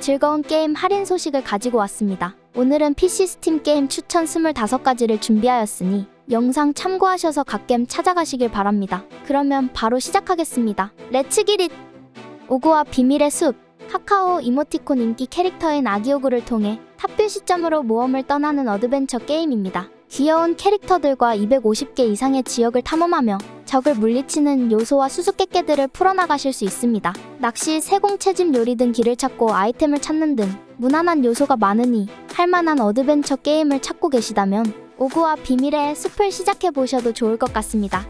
즐거운 게임 할인 소식을 가지고 왔습니다. 오늘은 PC 스팀 게임 추천 25가지를 준비하였으니 영상 참고하셔서 각 게임 찾아가시길 바랍니다. 그러면 바로 시작하겠습니다. 렛츠 기릿! 오구와 비밀의 숲 카카오 이모티콘 인기 캐릭터인 아기오구를 통해 탑뷰 시점으로 모험을 떠나는 어드벤처 게임입니다. 귀여운 캐릭터들과 250개 이상의 지역을 탐험하며 적을 물리치는 요소와 수수께끼들을 풀어나가실 수 있습니다. 낚시, 세공, 채집, 요리 등 길을 찾고 아이템을 찾는 등 무난한 요소가 많으니 할만한 어드벤처 게임을 찾고 계시다면 오구와 비밀의 숲을 시작해 보셔도 좋을 것 같습니다.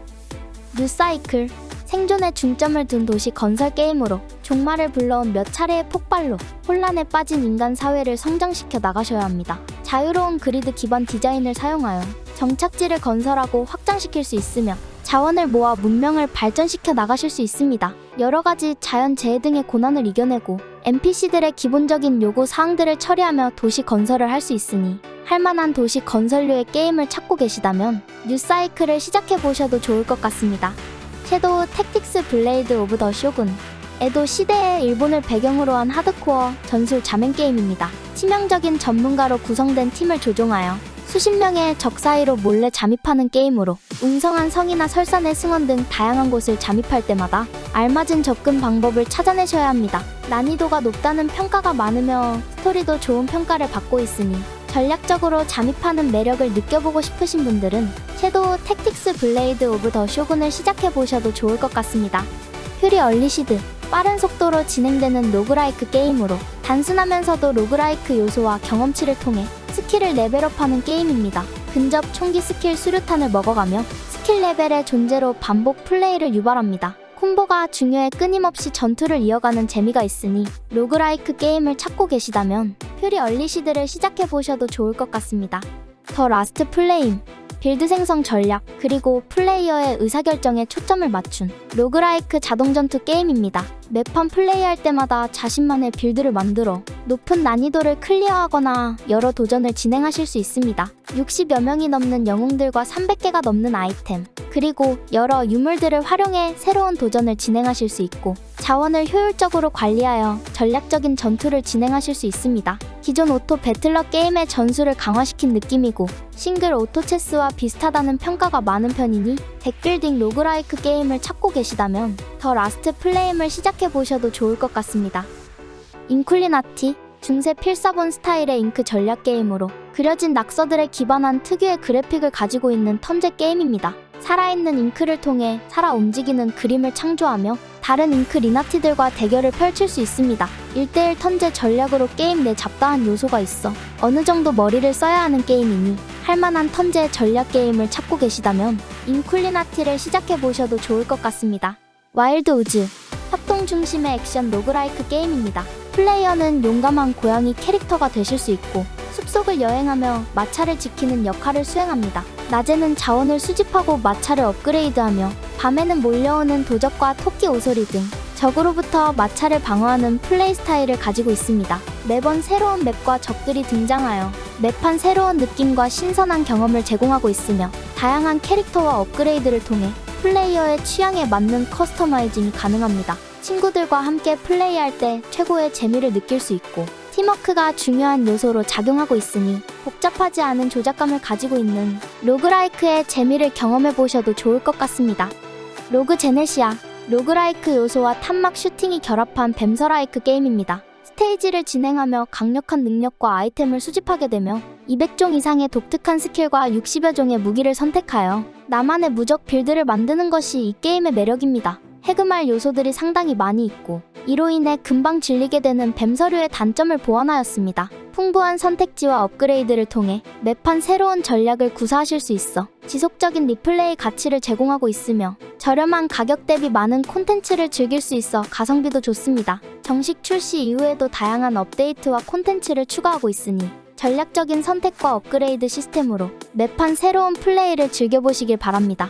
뉴사이클 생존에 중점을 둔 도시 건설 게임으로 종말을 불러온 몇 차례의 폭발로 혼란에 빠진 인간 사회를 성장시켜 나가셔야 합니다. 자유로운 그리드 기반 디자인을 사용하여 정착지를 건설하고 확장시킬 수 있으며 자원을 모아 문명을 발전시켜 나가실 수 있습니다. 여러 가지 자연 재해 등의 고난을 이겨내고 NPC들의 기본적인 요구 사항들을 처리하며 도시 건설을 할 수 있으니 할만한 도시 건설류의 게임을 찾고 계시다면 뉴사이클을 시작해 보셔도 좋을 것 같습니다. 섀도우 택틱스 블레이드 오브 더 쇼군 에도 시대의 일본을 배경으로 한 하드코어 전술 자맨 게임입니다. 치명적인 전문가로 구성된 팀을 조종하여 수십 명의 적 사이로 몰래 잠입하는 게임으로 웅성한 성이나 설산의 승원 등 다양한 곳을 잠입할 때마다 알맞은 접근 방법을 찾아내셔야 합니다. 난이도가 높다는 평가가 많으며 스토리도 좋은 평가를 받고 있으니 전략적으로 잠입하는 매력을 느껴보고 싶으신 분들은 섀도우 택틱스 블레이드 오브 더 쇼군을 시작해 보셔도 좋을 것 같습니다. 퓨리 얼리시드 빠른 속도로 진행되는 로그라이크 게임으로 단순하면서도 로그라이크 요소와 경험치를 통해 스킬을 레벨업하는 게임입니다. 근접 총기 스킬 수류탄을 먹어가며 스킬 레벨의 존재로 반복 플레이를 유발합니다. 콤보가 중요해 끊임없이 전투를 이어가는 재미가 있으니 로그라이크 게임을 찾고 계시다면 퓨리 얼리시드를 시작해 보셔도 좋을 것 같습니다. 더 라스트 플레임 빌드 생성 전략, 그리고 플레이어의 의사결정에 초점을 맞춘 로그라이크 자동전투 게임입니다. 매판 플레이할 때마다 자신만의 빌드를 만들어 높은 난이도를 클리어하거나 여러 도전을 진행하실 수 있습니다. 60여 명이 넘는 영웅들과 300개가 넘는 아이템, 그리고 여러 유물들을 활용해 새로운 도전을 진행하실 수 있고 자원을 효율적으로 관리하여 전략적인 전투를 진행하실 수 있습니다. 기존 오토 배틀러 게임의 전술을 강화시킨 느낌이고 싱글 오토 체스와 비슷하다는 평가가 많은 편이니 덱빌딩 로그라이크 게임을 찾고 계시다면 더 라스트 플레임을 시작해 보셔도 좋을 것 같습니다. 인쿨리나티 중세 필사본 스타일의 잉크 전략 게임으로 그려진 낙서들에 기반한 특유의 그래픽을 가지고 있는 턴제 게임입니다. 살아있는 잉크를 통해 살아 움직이는 그림을 창조하며 다른 잉크 리나티들과 대결을 펼칠 수 있습니다. 1대1 턴제 전략으로 게임 내 잡다한 요소가 있어 어느 정도 머리를 써야 하는 게임이니 할만한 턴제 전략 게임을 찾고 계시다면 인쿨리나티를 시작해 보셔도 좋을 것 같습니다. 와일드 우즈 협동 중심의 액션 로그라이크 게임입니다. 플레이어는 용감한 고양이 캐릭터가 되실 수 있고 숲속을 여행하며 마차를 지키는 역할을 수행합니다. 낮에는 자원을 수집하고 마차를 업그레이드하며 밤에는 몰려오는 도적과 토끼 오소리 등 적으로부터 마차를 방어하는 플레이 스타일을 가지고 있습니다. 매번 새로운 맵과 적들이 등장하여 매판 새로운 느낌과 신선한 경험을 제공하고 있으며 다양한 캐릭터와 업그레이드를 통해 플레이어의 취향에 맞는 커스터마이징이 가능합니다. 친구들과 함께 플레이할 때 최고의 재미를 느낄 수 있고 팀워크가 중요한 요소로 작용하고 있으니 복잡하지 않은 조작감을 가지고 있는 로그라이크의 재미를 경험해 보셔도 좋을 것 같습니다. 로그 제네시아 로그라이크 요소와 탐막 슈팅이 결합한 뱀서라이크 게임입니다. 스테이지를 진행하며 강력한 능력과 아이템을 수집하게 되며 200종 이상의 독특한 스킬과 60여 종의 무기를 선택하여 나만의 무적 빌드를 만드는 것이 이 게임의 매력입니다. 해금할 요소들이 상당히 많이 있고 이로 인해 금방 질리게 되는 뱀서류의 단점을 보완하였습니다. 풍부한 선택지와 업그레이드를 통해 매판 새로운 전략을 구사하실 수 있어 지속적인 리플레이 가치를 제공하고 있으며 저렴한 가격 대비 많은 콘텐츠를 즐길 수 있어 가성비도 좋습니다. 정식 출시 이후에도 다양한 업데이트와 콘텐츠를 추가하고 있으니 전략적인 선택과 업그레이드 시스템으로 매판 새로운 플레이를 즐겨보시길 바랍니다.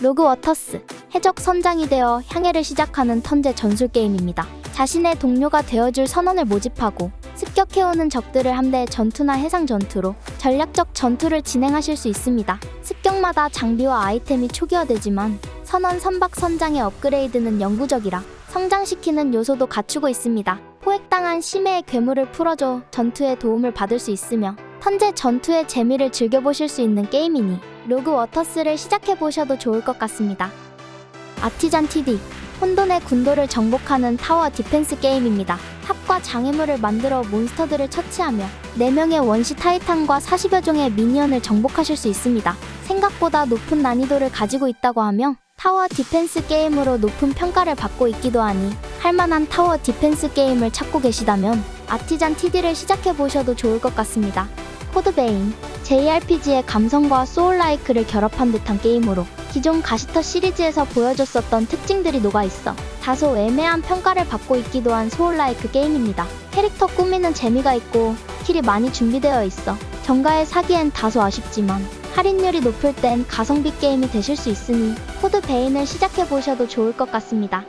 로그 워터스 해적 선장이 되어 향해를 시작하는 턴제 전술 게임입니다. 자신의 동료가 되어줄 선원을 모집하고 습격해오는 적들을 함대 전투나 해상 전투로 전략적 전투를 진행하실 수 있습니다. 습격마다 장비와 아이템이 초기화되지만 선원 선박 선장의 업그레이드는 영구적이라 성장시키는 요소도 갖추고 있습니다. 포획당한 심해의 괴물을 풀어줘 전투에 도움을 받을 수 있으며 현재 전투의 재미를 즐겨보실 수 있는 게임이니 로그 워터스를 시작해보셔도 좋을 것 같습니다. 아티잔 TD 혼돈의 군도를 정복하는 타워 디펜스 게임입니다. 탑과 장애물을 만들어 몬스터들을 처치하며 4명의 원시 타이탄과 40여 종의 미니언을 정복하실 수 있습니다. 생각보다 높은 난이도를 가지고 있다고 하며 타워 디펜스 게임으로 높은 평가를 받고 있기도 하니 할만한 타워 디펜스 게임을 찾고 계시다면 아티잔 TD를 시작해 보셔도 좋을 것 같습니다. 코드베인 JRPG의 감성과 소울라이크를 결합한 듯한 게임으로 기존 가시터 시리즈에서 보여줬었던 특징들이 녹아있어 다소 애매한 평가를 받고 있기도 한 소울라이크 게임입니다. 캐릭터 꾸미는 재미가 있고 스킬이 많이 준비되어 있어 정가에 사기엔 다소 아쉽지만 할인율이 높을 땐 가성비 게임이 되실 수 있으니 코드 베인을 시작해 보셔도 좋을 것 같습니다.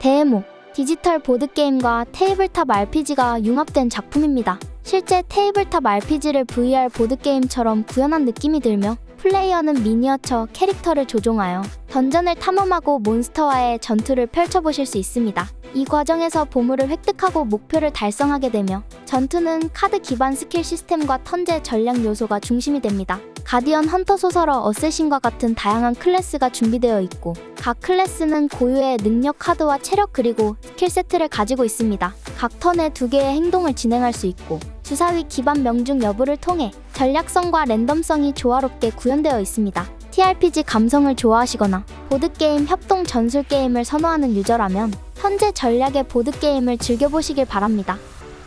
데모 디지털 보드게임과 테이블탑 RPG가 융합된 작품입니다. 실제 테이블탑 RPG를 VR 보드게임처럼 구현한 느낌이 들며 플레이어는 미니어처 캐릭터를 조종하여 던전을 탐험하고 몬스터와의 전투를 펼쳐보실 수 있습니다. 이 과정에서 보물을 획득하고 목표를 달성하게 되며 전투는 카드 기반 스킬 시스템과 턴제 전략 요소가 중심이 됩니다. 가디언 헌터 소설어 어쌔신과 같은 다양한 클래스가 준비되어 있고 각 클래스는 고유의 능력 카드와 체력 그리고 스킬 세트를 가지고 있습니다. 각 턴에 두 개의 행동을 진행할 수 있고 주사위 기반 명중 여부를 통해 전략성과 랜덤성이 조화롭게 구현되어 있습니다. TRPG 감성을 좋아하시거나 보드게임 협동 전술 게임을 선호하는 유저라면 현재 전략의 보드게임을 즐겨보시길 바랍니다.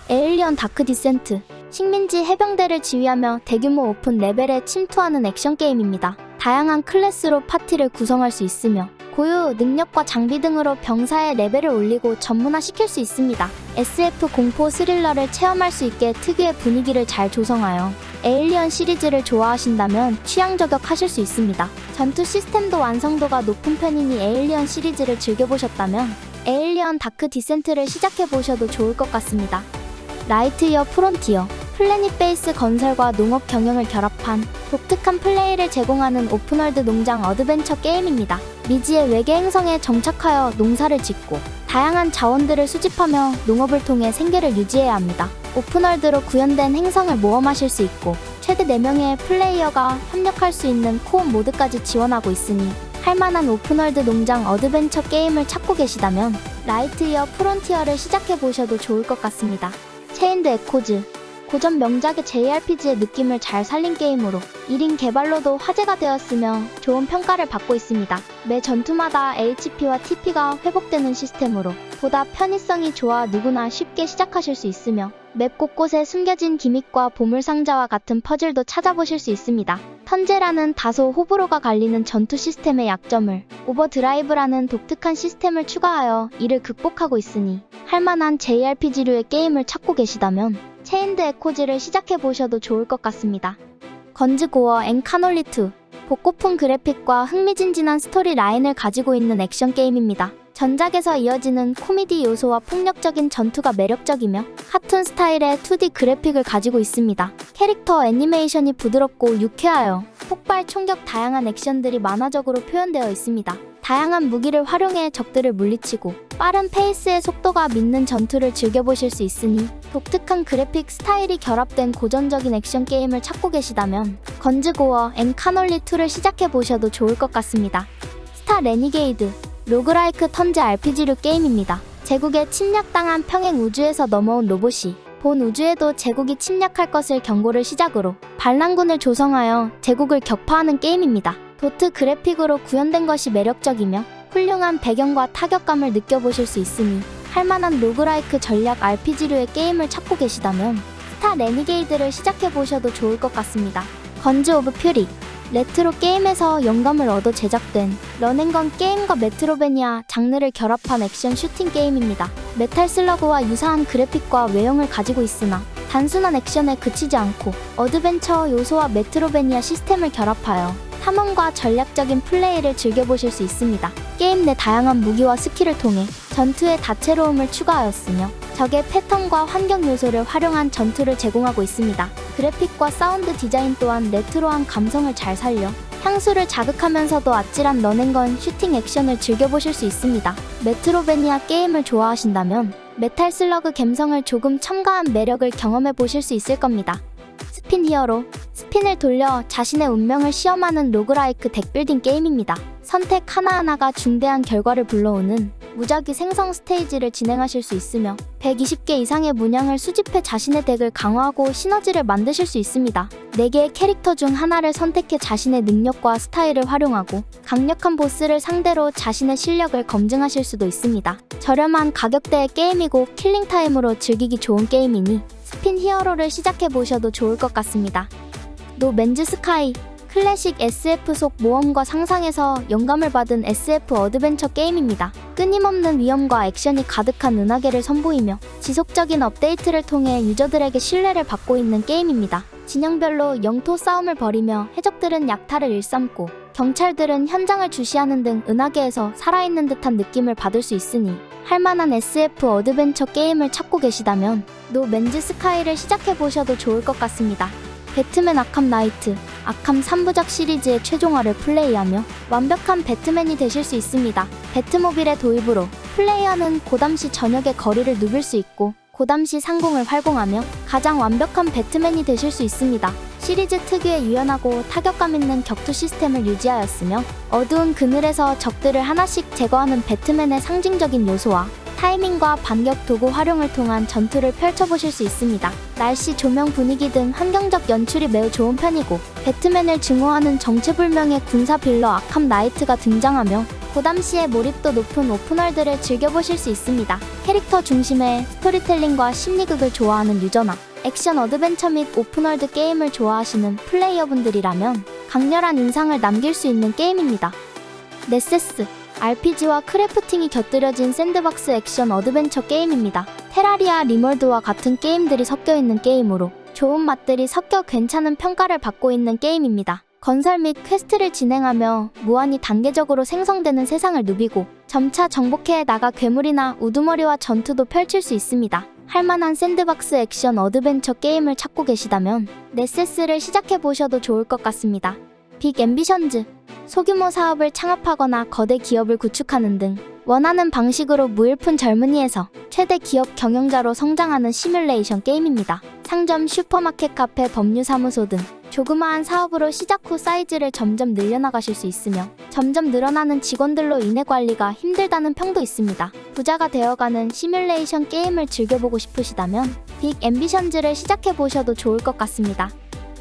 에일리언 다크 디센트 식민지 해병대를 지휘하며 대규모 오픈 레벨에 침투하는 액션 게임입니다. 다양한 클래스로 파티를 구성할 수 있으며 고유 능력과 장비 등으로 병사의 레벨을 올리고 전문화시킬 수 있습니다. SF 공포 스릴러를 체험할 수 있게 특유의 분위기를 잘 조성하여 에일리언 시리즈를 좋아하신다면 취향 저격하실 수 있습니다. 전투 시스템도 완성도가 높은 편이니 에일리언 시리즈를 즐겨보셨다면 에일리언 다크 디센트를 시작해보셔도 좋을 것 같습니다. 라이트이어 프론티어 플래닛 베이스 건설과 농업 경영을 결합한 독특한 플레이를 제공하는 오픈월드 농장 어드벤처 게임입니다. 미지의 외계 행성에 정착하여 농사를 짓고 다양한 자원들을 수집하며 농업을 통해 생계를 유지해야 합니다. 오픈월드로 구현된 행성을 모험하실 수 있고 최대 4명의 플레이어가 협력할 수 있는 코업 모드까지 지원하고 있으니 할만한 오픈월드 농장 어드벤처 게임을 찾고 계시다면 라이트이어 프론티어를 시작해 보셔도 좋을 것 같습니다. 체인드 에코즈 고전 명작의 JRPG의 느낌을 잘 살린 게임으로 1인 개발로도 화제가 되었으며 좋은 평가를 받고 있습니다. 매 전투마다 HP와 TP가 회복되는 시스템으로 보다 편의성이 좋아 누구나 쉽게 시작하실 수 있으며 맵 곳곳에 숨겨진 기믹과 보물상자와 같은 퍼즐도 찾아보실 수 있습니다. 턴제라는 다소 호불호가 갈리는 전투 시스템의 약점을 오버드라이브라는 독특한 시스템을 추가하여 이를 극복하고 있으니 할만한 JRPG류의 게임을 찾고 계시다면 체인드 에코즈를 시작해 보셔도 좋을 것 같습니다. 건즈 고어 앵카놀리2 복고풍 그래픽과 흥미진진한 스토리 라인을 가지고 있는 액션 게임입니다. 전작에서 이어지는 코미디 요소와 폭력적인 전투가 매력적이며 카툰 스타일의 2D 그래픽을 가지고 있습니다. 캐릭터 애니메이션이 부드럽고 유쾌하여 폭발 총격 다양한 액션들이 만화적으로 표현되어 있습니다. 다양한 무기를 활용해 적들을 물리치고 빠른 페이스의 속도가 믿는 전투를 즐겨보실 수 있으니 독특한 그래픽 스타일이 결합된 고전적인 액션 게임을 찾고 계시다면 건즈고어 앤 카놀리2를 시작해보셔도 좋을 것 같습니다. 스타 레니게이드 로그라이크 턴제 RPG류 게임입니다. 제국에 침략당한 평행 우주에서 넘어온 로봇이 본 우주에도 제국이 침략할 것을 경고를 시작으로 반란군을 조성하여 제국을 격파하는 게임입니다. 도트 그래픽으로 구현된 것이 매력적이며 훌륭한 배경과 타격감을 느껴보실 수 있으니 할만한 로그라이크 전략 RPG류의 게임을 찾고 계시다면 스타 레니게이드를 시작해보셔도 좋을 것 같습니다. 건즈 오브 퓨리 레트로 게임에서 영감을 얻어 제작된 런앤건 게임과 메트로베니아 장르를 결합한 액션 슈팅 게임입니다. 메탈 슬러그와 유사한 그래픽과 외형을 가지고 있으나 단순한 액션에 그치지 않고 어드벤처 요소와 메트로베니아 시스템을 결합하여 탐험과 전략적인 플레이를 즐겨보실 수 있습니다. 게임 내 다양한 무기와 스킬을 통해 전투의 다채로움을 추가하였으며 적의 패턴과 환경 요소를 활용한 전투를 제공하고 있습니다. 그래픽과 사운드 디자인 또한 레트로한 감성을 잘 살려 향수를 자극하면서도 아찔한 런앤건 슈팅 액션을 즐겨보실 수 있습니다. 메트로베니아 게임을 좋아하신다면 메탈 슬러그 감성을 조금 첨가한 매력을 경험해 보실 수 있을 겁니다. 스핀 히어로 스핀을 돌려 자신의 운명을 시험하는 로그라이크 덱빌딩 게임입니다. 선택 하나하나가 중대한 결과를 불러오는 무작위 생성 스테이지를 진행하실 수 있으며 120개 이상의 문양을 수집해 자신의 덱을 강화하고 시너지를 만드실 수 있습니다. 4개의 캐릭터 중 하나를 선택해 자신의 능력과 스타일을 활용하고 강력한 보스를 상대로 자신의 실력을 검증하실 수도 있습니다. 저렴한 가격대의 게임이고 킬링타임으로 즐기기 좋은 게임이니 스핀 히어로를 시작해 보셔도 좋을 것 같습니다. 노 맨즈 스카이 클래식 SF 속 모험과 상상에서 영감을 받은 SF 어드벤처 게임입니다. 끊임없는 위험과 액션이 가득한 은하계를 선보이며 지속적인 업데이트를 통해 유저들에게 신뢰를 받고 있는 게임입니다. 진영별로 영토 싸움을 벌이며 해적들은 약탈을 일삼고 경찰들은 현장을 주시하는 등 은하계에서 살아있는 듯한 느낌을 받을 수 있으니 할만한 SF 어드벤처 게임을 찾고 계시다면 노 맨즈 스카이를 시작해 보셔도 좋을 것 같습니다. 배트맨 아캄 나이트, 아캄 3부작 시리즈의 최종화를 플레이하며 완벽한 배트맨이 되실 수 있습니다. 배트모빌의 도입으로 플레이어는 고담시 전역의 거리를 누빌 수 있고 고담시 상공을 활공하며 가장 완벽한 배트맨이 되실 수 있습니다. 시리즈 특유의 유연하고 타격감 있는 격투 시스템을 유지하였으며 어두운 그늘에서 적들을 하나씩 제거하는 배트맨의 상징적인 요소와 타이밍과 반격 도구 활용을 통한 전투를 펼쳐보실 수 있습니다. 날씨, 조명 분위기 등 환경적 연출이 매우 좋은 편이고 배트맨을 증오하는 정체불명의 군사 빌러 아캄 나이트가 등장하며 고담시의 몰입도 높은 오픈월드를 즐겨보실 수 있습니다. 캐릭터 중심의 스토리텔링과 심리극을 좋아하는 유저나 액션 어드벤처 및 오픈월드 게임을 좋아하시는 플레이어분들이라면 강렬한 인상을 남길 수 있는 게임입니다. 네세스 RPG와 크래프팅이 곁들여진 샌드박스 액션 어드벤처 게임입니다. 테라리아 리몰드와 같은 게임들이 섞여 있는 게임으로 좋은 맛들이 섞여 괜찮은 평가를 받고 있는 게임입니다. 건설 및 퀘스트를 진행하며 무한히 단계적으로 생성되는 세상을 누비고 점차 정복해 나가 괴물이나 우두머리와 전투도 펼칠 수 있습니다. 할만한 샌드박스 액션 어드벤처 게임을 찾고 계시다면 네세스를 시작해 보셔도 좋을 것 같습니다. 빅 앰비션즈 소규모 사업을 창업하거나 거대 기업을 구축하는 등 원하는 방식으로 무일푼 젊은이에서 최대 기업 경영자로 성장하는 시뮬레이션 게임입니다. 상점, 슈퍼마켓, 카페, 법률사무소 등 조그마한 사업으로 시작 후 사이즈를 점점 늘려나가실 수 있으며 점점 늘어나는 직원들로 인해 관리가 힘들다는 평도 있습니다. 부자가 되어가는 시뮬레이션 게임을 즐겨보고 싶으시다면 빅 앰비션즈를 시작해 보셔도 좋을 것 같습니다.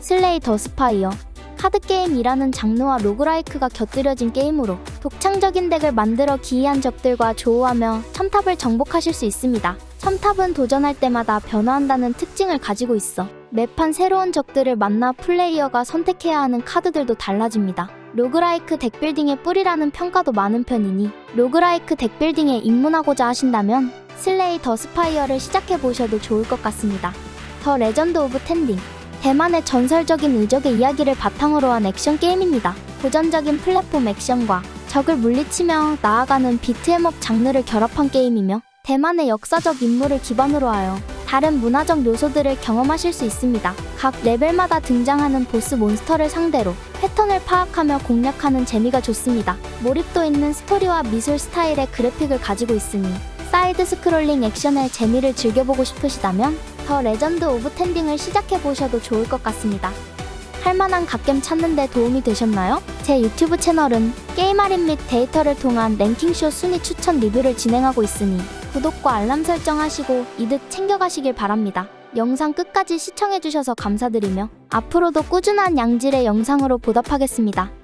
슬레이 더 스파이어 카드게임이라는 장르와 로그라이크가 곁들여진 게임으로 독창적인 덱을 만들어 기이한 적들과 조우하며 첨탑을 정복하실 수 있습니다. 첨탑은 도전할 때마다 변화한다는 특징을 가지고 있어 매판 새로운 적들을 만나 플레이어가 선택해야 하는 카드들도 달라집니다. 로그라이크 덱빌딩의 뿌리라는 평가도 많은 편이니 로그라이크 덱빌딩에 입문하고자 하신다면 슬레이 더 스파이어를 시작해 보셔도 좋을 것 같습니다. 더 레전드 오브 텐딩 대만의 전설적인 의적의 이야기를 바탕으로 한 액션 게임입니다. 고전적인 플랫폼 액션과 적을 물리치며 나아가는 비트엠업 장르를 결합한 게임이며 대만의 역사적 인물을 기반으로 하여 다른 문화적 요소들을 경험하실 수 있습니다. 각 레벨마다 등장하는 보스 몬스터를 상대로 패턴을 파악하며 공략하는 재미가 좋습니다. 몰입도 있는 스토리와 미술 스타일의 그래픽을 가지고 있으니 사이드 스크롤링 액션의 재미를 즐겨보고 싶으시다면 더 레전드 오브 텐딩을 시작해 보셔도 좋을 것 같습니다. 할만한 갓겜 찾는데 도움이 되셨나요? 제 유튜브 채널은 게임 할인 및 데이터를 통한 랭킹쇼 순위 추천 리뷰를 진행하고 있으니 구독과 알람 설정하시고 이득 챙겨가시길 바랍니다. 영상 끝까지 시청해주셔서 감사드리며 앞으로도 꾸준한 양질의 영상으로 보답하겠습니다.